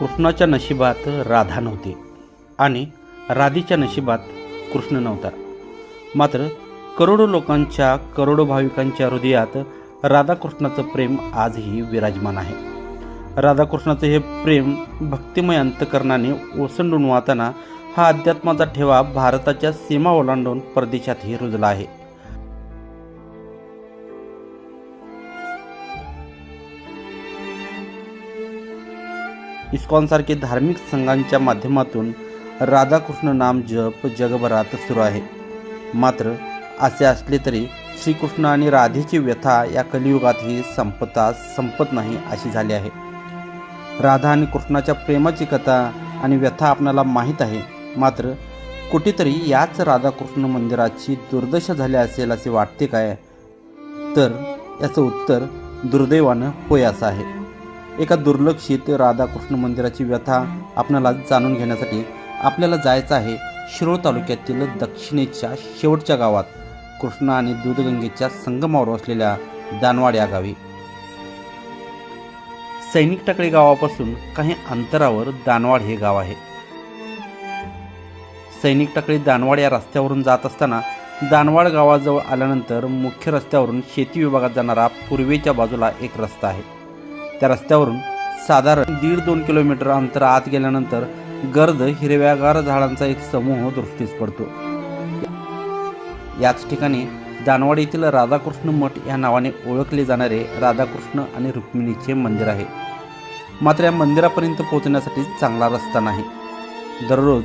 कृष्णाच्या नशिबात राधा नव्हती आणि राधेच्या नशिबात कृष्ण नव्हता. मात्र करोडो लोकांच्या करोडो भाविकांच्या हृदयात राधाकृष्णाचं प्रेम आजही विराजमान आहे. राधाकृष्णाचं हे प्रेम भक्तिमय अंतकरणाने ओसंडून वाहताना हा अध्यात्माचा ठेवा भारताच्या सीमा ओलांडून परदेशातही रुजला आहे. इस्कॉनसारखे धार्मिक संघांच्या माध्यमातून राधाकृष्ण नाम जप जगभरात सुरू आहे. मात्र असे असले तरी श्रीकृष्ण आणि राधेची व्यथा या कलियुगातही संपता संपत नाही अशी झाली आहे. राधा आणि कृष्णाच्या प्रेमाची कथा आणि व्यथा आपणाला माहीत आहे. मात्र कुठेतरी याच राधाकृष्ण मंदिराची दुर्दशा झाली असेल असे वाटते काय? तर याचं उत्तर दुर्दैवानं होय असं आहे. एका दुर्लक्षित राधाकृष्ण मंदिराची व्यथा आपल्याला जाणून घेण्यासाठी आपल्याला जायचं आहे शिरोळ तालुक्यातील दक्षिणेच्या शेवटच्या गावात कृष्णा आणि दूधगंगेच्या संगमावर असलेल्या दानवाड या गावी. सैनिक टाकळी गावापासून काही अंतरावर दानवाड हे गाव आहे. सैनिक टाकळी दानवाड या रस्त्यावरून जात असताना दानवाड गावाजवळ आल्यानंतर मुख्य रस्त्यावरून शेती विभागात जाणारा पूर्वेच्या बाजूला एक रस्ता आहे. त्या रस्त्यावरून साधारण दीड दोन किलोमीटर अंतर आत गेल्यानंतर गर्द हिरव्यागार झाडांचा एक समूह दृष्टीस पडतो. याच ठिकाणी दानवाड येथील राधाकृष्ण मठ या नावाने ओळखले जाणारे राधाकृष्ण आणि रुक्मिणीचे मंदिर आहे. मात्र या मंदिरापर्यंत पोहोचण्यासाठी चांगला रस्ता नाही. दररोज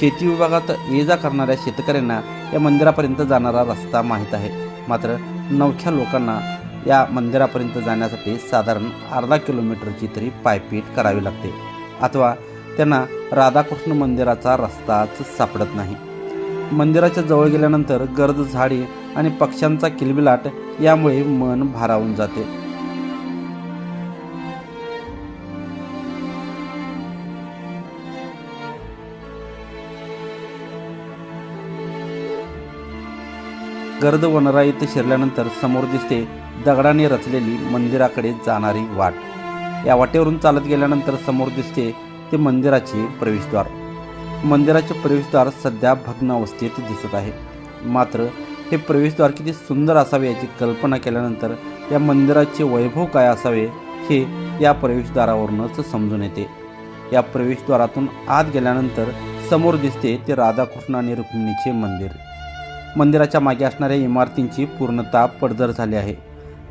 शेती विभागात ये जा करणाऱ्या शेतकऱ्यांना या मंदिरापर्यंत जाणारा रस्ता माहीत आहे. मात्र नवख्या लोकांना या मंदिरापर्यंत जाण्यासाठी साधारण अर्धा किलोमीटरची तरी पायपीट करावी लागते. अथवा त्यांना राधाकृष्ण मंदिराचा रस्ताच सापडत नाही. मंदिराच्या जवळ गेल्यानंतर गर्द झाडी आणि पक्ष्यांचा किलबिलाट यामुळे मन भारावून जाते. गर्द वनराईत शिरल्यानंतर समोर दिसते दगडाने रचलेली मंदिराकडे जाणारी वाट. या वाटेवरून चालत गेल्यानंतर समोर दिसते ते मंदिराचे प्रवेशद्वार. मंदिराचे प्रवेशद्वार सध्या भग्न अवस्थेत दिसत आहे. मात्र हे प्रवेशद्वार किती सुंदर असावे याची कल्पना केल्यानंतर या मंदिराचे वैभव काय असावे हे या प्रवेशद्वारावरूनच समजून येते. या प्रवेशद्वारातून आत गेल्यानंतर समोर दिसते ते राधाकृष्ण आणि रुक्मिणीचे मंदिर. मंदिराच्या मागे असणाऱ्या इमारतींची पूर्णता पडझड झाली आहे.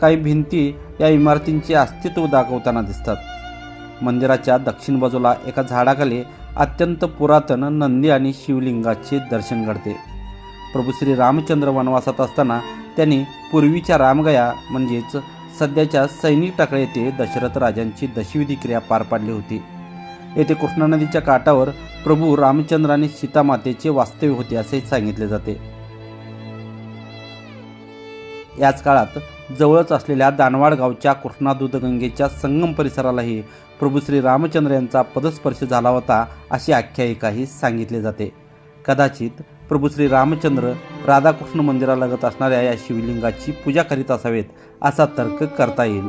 काही भिंती या इमारतींचे अस्तित्व दाखवताना दिसतात. मंदिराच्या दक्षिण बाजूला एका झाडाखाली अत्यंत पुरातन नंदी आणि शिवलिंगाचे दर्शन घडते. प्रभू श्री रामचंद्र वनवासात असताना त्यांनी पूर्वीच्या रामगया म्हणजेच सध्याच्या सैनिक टाकळे येथे दशरथ राजांची दशविधी क्रिया पार पाडली होती. येथे कृष्णा नदीच्या काठावर प्रभू रामचंद्र आणि सीतामातेचे वास्तव्य होते असे सांगितले जाते. याच काळात जवळच असलेल्या दानवाड गावच्या कृष्णा दूधगंगेच्या संगम परिसरालाही प्रभू श्री रामचंद्र यांचा पदस्पर्श झाला होता अशी आख्यायिकाही सांगितली जाते. कदाचित प्रभू श्री रामचंद्र राधाकृष्ण मंदिरालगत असणाऱ्या या शिवलिंगाची पूजा करीत असावेत असा तर्क करता येईल.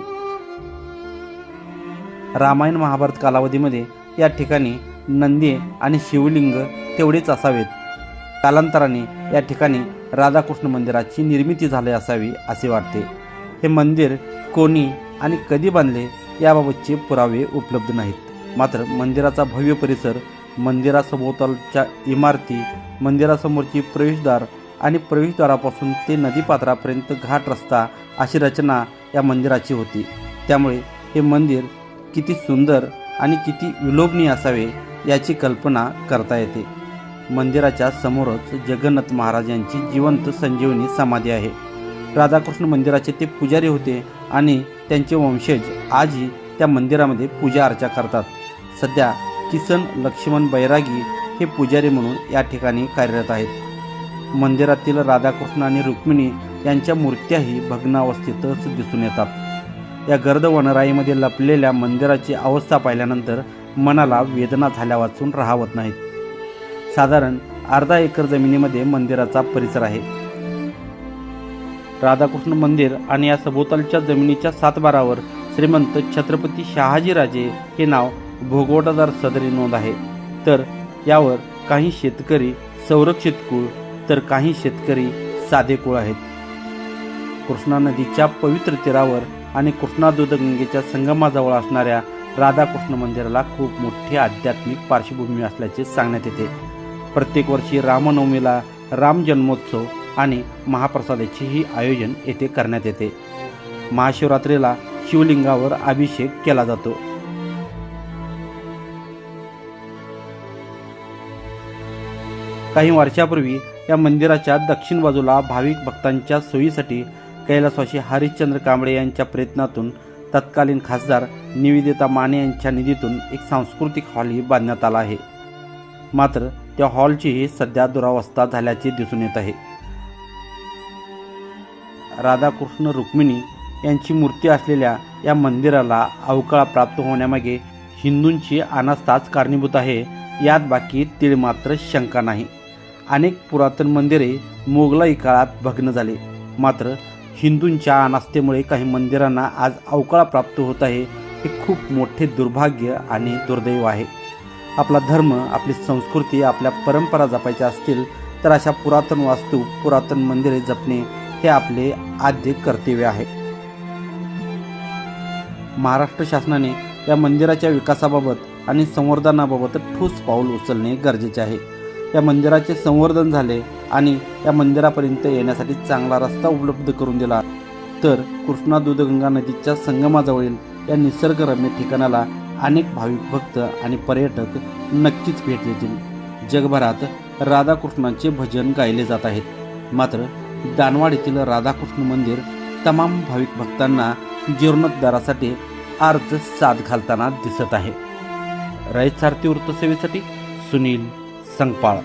रामायण महाभारत कालावधीमध्ये या ठिकाणी नंदी आणि शिवलिंग तेवढेच असावेत. कालांतराने या ठिकाणी राधाकृष्ण मंदिराची निर्मिती झाली असावी असे वाटते. हे मंदिर कोणी आणि कधी बांधले याबाबतचे पुरावे उपलब्ध नाहीत. मात्र मंदिराचा भव्य परिसर मंदिरासभोवतालच्या इमारती मंदिरासमोरची प्रवेशद्वार आणि प्रवेशद्वारापासून ते नदीपात्रापर्यंत घाट रस्ता अशी रचना या मंदिराची होती. त्यामुळे हे मंदिर किती सुंदर आणि किती विलोभनीय असावे याची कल्पना करता येते. मंदिराच्या समोरच जगन्नाथ महाराज यांची जिवंत संजीवनी समाधी आहे. राधाकृष्ण मंदिराचे ते पुजारी होते आणि त्यांचे वंशज आजही त्या मंदिरामध्ये पूजा अर्चा करतात. सध्या किसन लक्ष्मण बैरागी हे पुजारी म्हणून या ठिकाणी कार्यरत आहेत. मंदिरातील राधाकृष्ण आणि रुक्मिणी यांच्या मूर्त्याही भग्नावस्थेतच दिसून येतात. या गर्द वनराईमध्ये लपलेल्या मंदिराची अवस्था पाहिल्यानंतर मनाला वेदना झाल्या वाचून राहावत नाहीत. साधारण अर्धा एकर जमिनीमध्ये मंदिराचा परिसर आहे. राधाकृष्ण मंदिर आणि या सभोवतालच्या जमिनीच्या सातबारावर श्रीमंत छत्रपती शहाजीराजे हे नाव भोगवटादार सदरी नोंद आहे. तर यावर काही शेतकरी संरक्षित कुळ तर काही शेतकरी साधे कुळ आहेत. कृष्णा नदीच्या पवित्र तीरावर आणि कृष्णा दुधगंगेच्या संगमाजवळ असणाऱ्या राधाकृष्ण मंदिराला खूप मोठी आध्यात्मिक पार्श्वभूमी असल्याचे सांगण्यात येते. प्रत्येक वर्षी रामनवमीला राम जन्मोत्सव आणि महाप्रसादाचेही आयोजन येथे करण्यात येते. महाशिवरात्रीला शिवलिंगावर अभिषेक केला जातो. काही वर्षापूर्वी या मंदिराच्या दक्षिण बाजूला भाविक भक्तांच्या सोयीसाठी कैलासवासी हरिश्चंद्र कांबळे यांच्या प्रयत्नातून तत्कालीन खासदार निवेदिता माने यांच्या निधीतून एक सांस्कृतिक हॉलही बांधण्यात आला आहे. मात्र त्या हॉलचीही सध्या दुरावस्था झाल्याचे दिसून येत आहे. राधाकृष्ण रुक्मिणी यांची मूर्ती असलेल्या या मंदिराला अवकाळ प्राप्त होण्यामागे हिंदूंची अनास्थाच कारणीभूत आहे यात बाकी तीळ मात्र शंका नाही. अनेक पुरातन मंदिरे मोगलाई काळात भग्न झाले. मात्र हिंदूंच्या अनास्थेमुळे काही मंदिरांना आज अवकाळ प्राप्त होत आहे हे खूप मोठे दुर्भाग्य आणि दुर्दैव आहे. आपला धर्म आपली संस्कृती आपल्या परंपरा जपायच्या असतील तर अशा पुरातन वास्तू पुरातन मंदिरे जपणे हे आपले आद्य कर्तव्य आहे. महाराष्ट्र शासनाने या मंदिराच्या विकासाबाबत आणि संवर्धनाबाबत ठोस पाऊल उचलणे गरजेचे आहे. या मंदिराचे संवर्धन झाले आणि या मंदिरापर्यंत येण्यासाठी चांगला रस्ता उपलब्ध करून दिला तर कृष्णा दूधगंगा नदीच्या संगमाजवळील या निसर्गरम्य ठिकाणाला अनेक भाविक भक्त आणि पर्यटक नक्कीच भेट देतील. जगभरात राधाकृष्णांचे भजन गायले जात आहेत. मात्र दानवाड येथील राधाकृष्ण मंदिर तमाम भाविक भक्तांना जीर्णोद्धारासाठी अर्ज साथ घालताना दिसत आहे. रयत सारथी वृत्तसेवेसाठी सुनील संगपाळ.